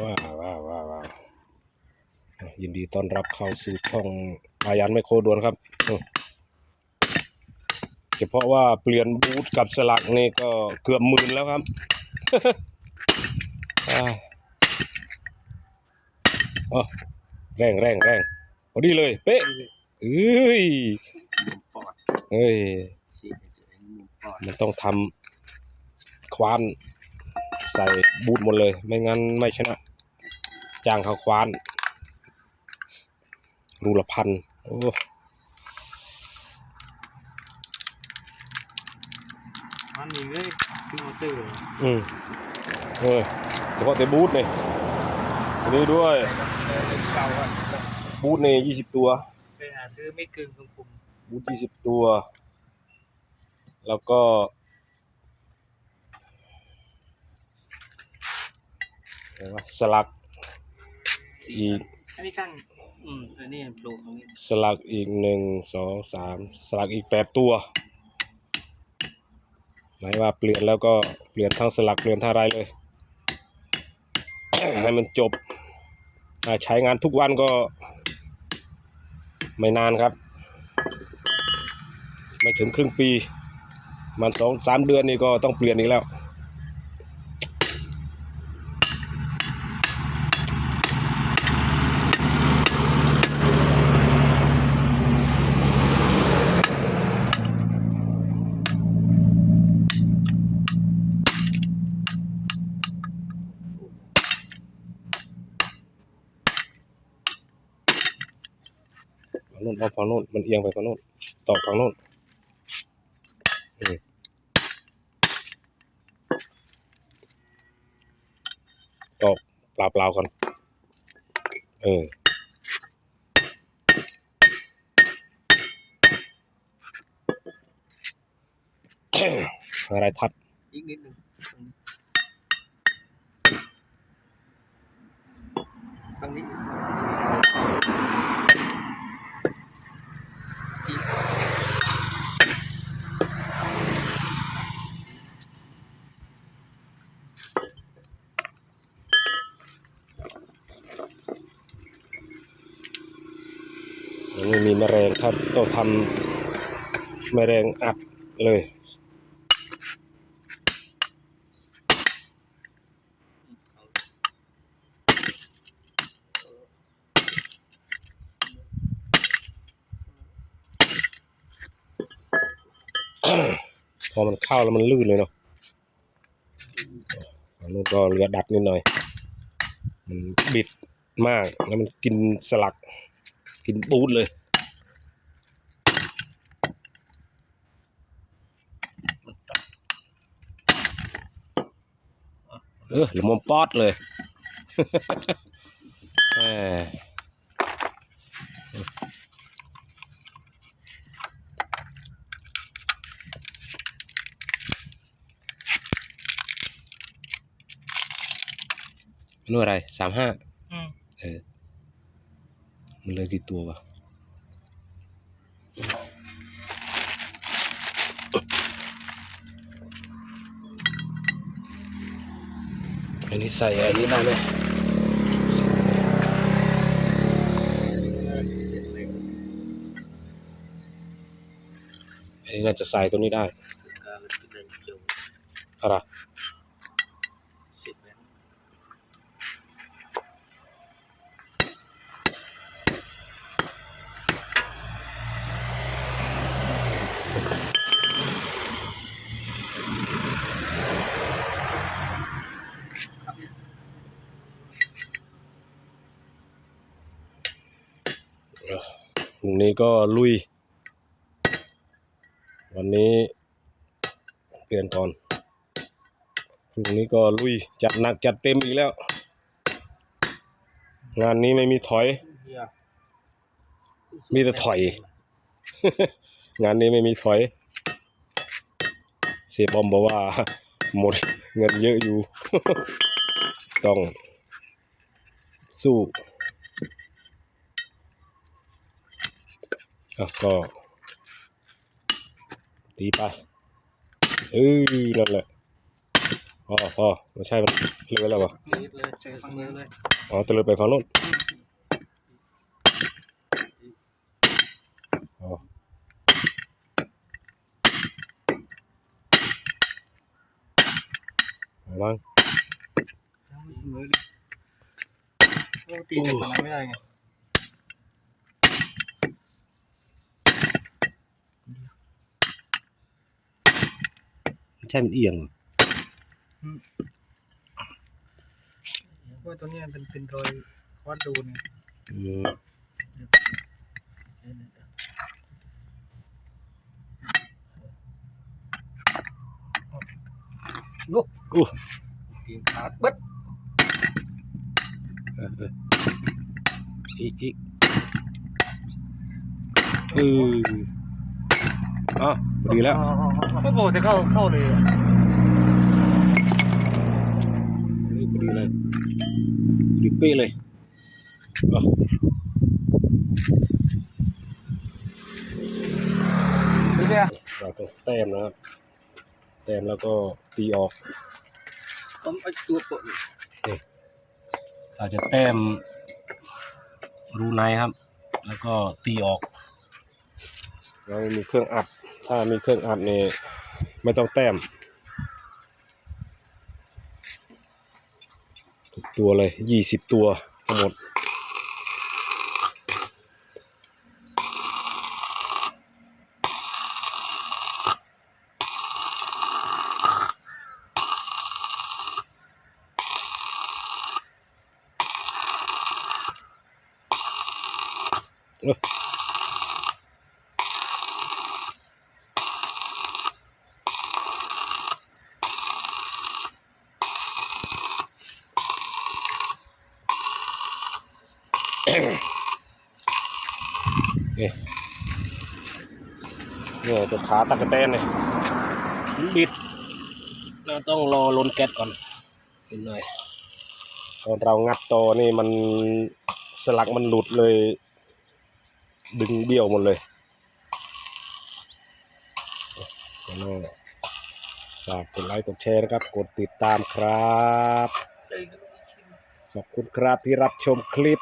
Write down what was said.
ว้าวว้าวว้าวาวยินดีต้อนรับเข้าสู่ช่องอายันไมโครดวนครับเฉพาะว่าเปลี่ยนบูทกับสลักนี่ก็เกือบหมื่นแล้วครับอแรงแรงแรงพอดีเลย เป๊ะเอ้ยเอ้ยมันต้องทำควาน ใส่บูทหมดเลย ไม่งั้นไม่ชนะ จ้างเขาควาน รูละพันโอ้มันมีเลยคือมอเตอร์อืมเออเฉพาะแต่บูทนี่อันนี้ด้วย เก่าอะบูทนี่ยี่สิบตัว ไปหาซื้อไม่กึ่งของผมบูทยี่สิบตัว แล้วก็ อะไรวะสลักอีกอันนี้ตั้งอืมอันนี้โปรของนี้สลักอีกหนึ่งสองสามสลักอีกแปดตัวหมายว่าเปลี่ยนแล้วก็เปลี่ยนทั้งสลักเปลี่ยนทั้งอะไรเลย ให้มันจบอ่าใช้งานทุกวันก็ ไม่นานครับ ไม่ถึงครึ่งปี มันสองสามเดือนนี่ก็ต้องเปลี่ยนอีกแล้ว ฝั่งนู้นเอาฝั่งนู้นมันเอียงไปฝั่งนู้นตอกฝั่งนู้นอืมตอกเปล่าๆก่อนเอออะไรทับอีกนิดนึงตรงนี้อีก ยัง ไม่มีแมลงครับต้องทำแมลงอัดเลยพอมันเข้าแล้วมันลื่นเลยเนาะอันนู้นก็เหลือดัดนิดหน่อย มันบิดมากแล้วมันกินสลัก กินบูทเลย เออหรือมมปอดเลยแหมนู่นอะไรสามห้าอืมเออ มันเลยกี่ตัววะอันนี้ใส่อันนี้ได้ไหมเสร็จเลยอันนี้น่าจะใส่ตัวนี้ได้อะไร เสร็จแล้ว พรุ่งนี้ก็ลุย วันนี้เปลี่ยนก่อนพรุ่งนี้ก็ลุย จัดหนักจัดเต็มอีกแล้ว งานนี้ไม่มีถอย มีแต่ถอย งานนี้ไม่มีถอย เสียบอมบอกว่าหมดเงินเยอะอยู่ ต้องสู้อะ ก็ตีไปเออนั่นแหละพอพอไม่ใช่มันเลื่อนแล้ววะจี๊ดเลยเจอฟังเลยเลยอ๋อตะเลยไปฝั่งโน้นอ๋อระวังยังไม่เสมอเลยโอ้ตีจากฝั่งไหนไม่ได้ไง ใช่มันเอียงเหรอเพราะตัวเนี้ยเป็นเป็นรอยควัดดูนอืมลุกอู้ตีนขาดเบิดเออเอออีกอีกเออ อ๋อพอดีแล้วก็โบจะเข้าเข้าเลยอะนี่พอดีเลยพอดีเป๊ะเลยอ๋อนี่เนี่ยเราต้องแต้มนะครับ แต้มแล้วก็ตีออกต้องเอาตัวปดอาจจะแต้มรูในครับ แล้วก็ตีออก เรามีเครื่องอัด ถ้ามีเครื่องอัดนี่ไม่ต้องแต้มตัวเลยยี่สิบตัวทั้งหมด นี่เนี่ยตัวขาตะกะแตนเนี่ยบิด เราต้องรอลนแก๊สก่อนนิดหน่อยตอนเรางัดต่อนี่มันสลักมันหลุดเลย ดึงเบี้ยวหมดเลยแล้วก็ฝากกดไลค์กดแชร์นะครับ กดติดตามครับ ขอบคุณครับที่รับชมคลิป